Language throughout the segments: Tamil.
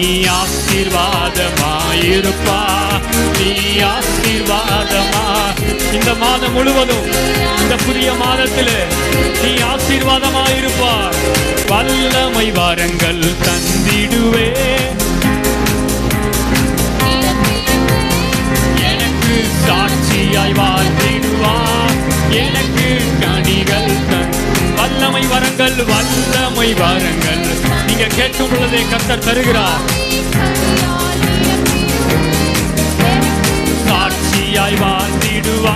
நீ ஆசீர்வாதமாயிருப்பா. நீ ஆசீர்வாதமா. இந்த மாதம் முழுவதும் இந்த புதிய மாதத்தில் நீ ஆசீர்வாதமாயிருப்பா. வல்லமை வாரங்கள் தந்திடுவே. எனக்கு சாட்சியாய் வாழ்ந்திடுவா. எனக்கு கனிகள் தன் வல்லமை வரங்கள் வல்லமை வாரங்கள். நீங்க கேட்கும் பொழுதே கத்தர் தருகிறார். சாட்சியாய் வாழ்ந்திடுவா.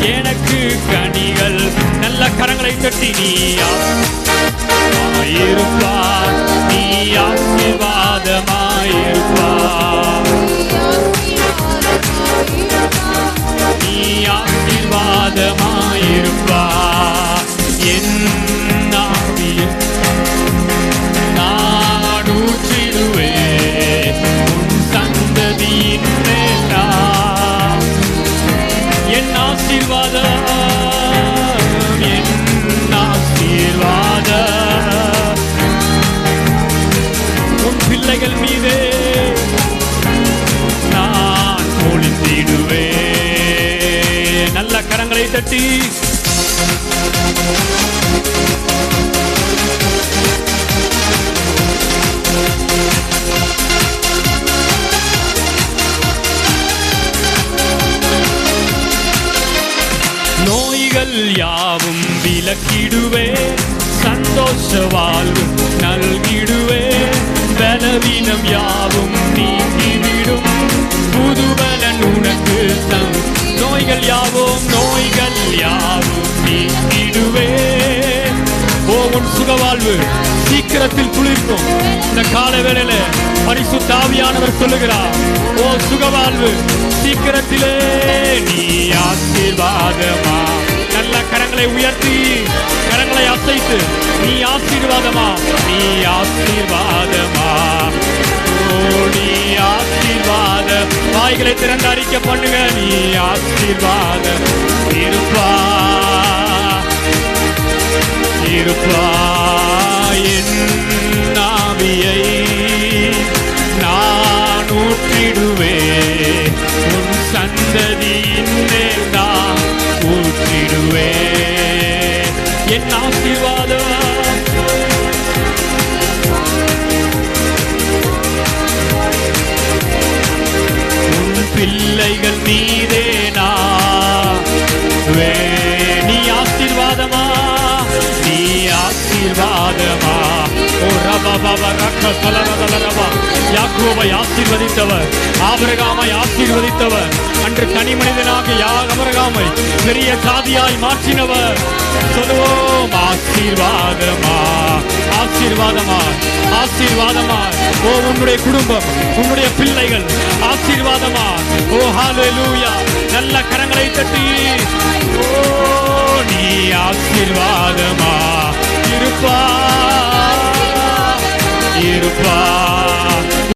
எனக்கு கனிகள் நல்ல கரங்களை தட்டி நீயா. இருப்பார் நீ ஆசீர்வாதமாயிருப்பார் ஆசீர்வாதம் என் ஆசீர்வாதம் உன் பிள்ளைகள் மீதே நான் பொழிந்திடுவேன் நல்ல கரங்களை தட்டி நோய்கள் யாவும் விலக்கிடுவே சந்தோஷ வாழ்வு நல்கிடுவே பலவீனம் யாவும் நீக்கிவிடும் புதுபலன் உனக்கு தம் நோய்கள் யாவும் நோய்கள் யாவும் நீக்கிடுவே ஓ உன் சுகவாழ்வு சீக்கிரத்தில் துளிர்க்கும் இந்த கால வேளையில பரிசு தாவியானவர் சொல்லுகிறார் ஓ சுகவாழ்வு சீக்கிரத்திலே நீ ஆசீர்வாதமா? நல்ல கரங்களை உயர்த்தி கரங்களை அசைத்து நீ ஆசீர்வாதமா? நீ ஆசீர்வாதமா? நீ ஆசீர்வாத வாய்களை திறந்து அறிக்க பண்ணுங்க நீ ஆசீர்வாதம். இருப்பா. என் ஆவியை நான் ஊற்றிடுவேன். உன் சந்ததியின் மேல் நான் ஊற்றிடுவே என் ஆசிவா ஆசீர்வாதமா ஓ ரபா பாபா ரக்க கலரதலரபா யாக்கோபை ஆசீர்வதித்தவர் ஆசீர்வதித்தவர் அன்று தனி மனிதனாக யா அபரகாமை பெரிய சாதியாய் மாற்றினவர் சொல்லுவோம் ஆசீர்வாதமா ஆசீர்வாதமா ஆசீர்வாதமா ஓ உன்னுடைய குடும்பம் உன்னுடைய பிள்ளைகள் ஆசீர்வாதமா ஓ ஹalleluya நல்ல கரங்களை தட்டி ஓ நீ ஆசீர்வாதமா இருப்பா Різдва.